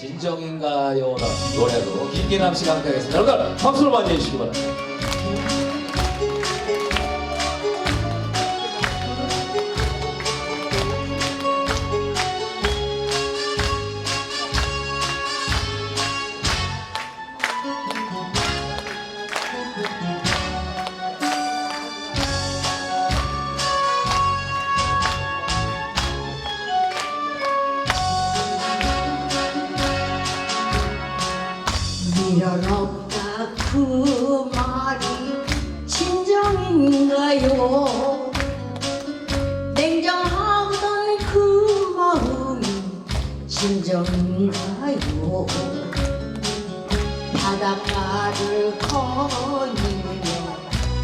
진정인가요? 노래로 김기남 씨가 함께하겠습니다. 여러분들 박수를 많이 해 주시기 바랍니다. 미련 없다 그 말이 진정인가요 냉정하던 그 마음이 진정인가요 바닷가를 거닐며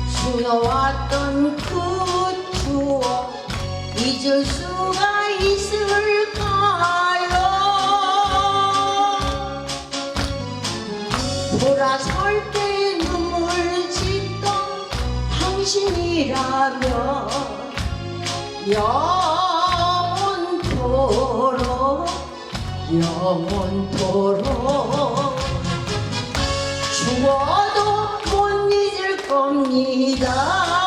수놓았던 그 추억 잊을 수 돌아설 때 눈물 짓던 당신이라면 영원토록 영원토록 죽어도 못 잊을 겁니다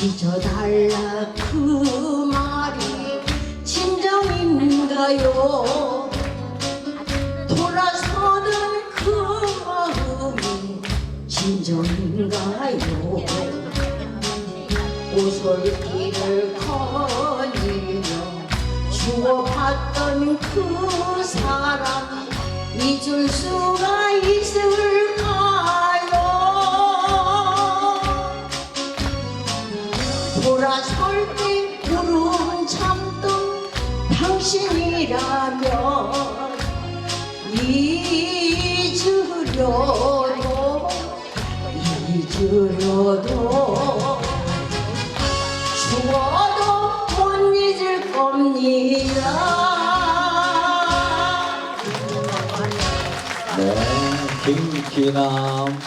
잊어달라. 그 말이 진정인가요? 돌아서는 그 마음이 진정인가요? 오솔길을 거닐며 주고받던 그 사람 잊을 수가 있을 때 울음 참던 당신이라면 잊으려도 잊으려도 죽어도 못 잊을 겁니다. 네, 김기남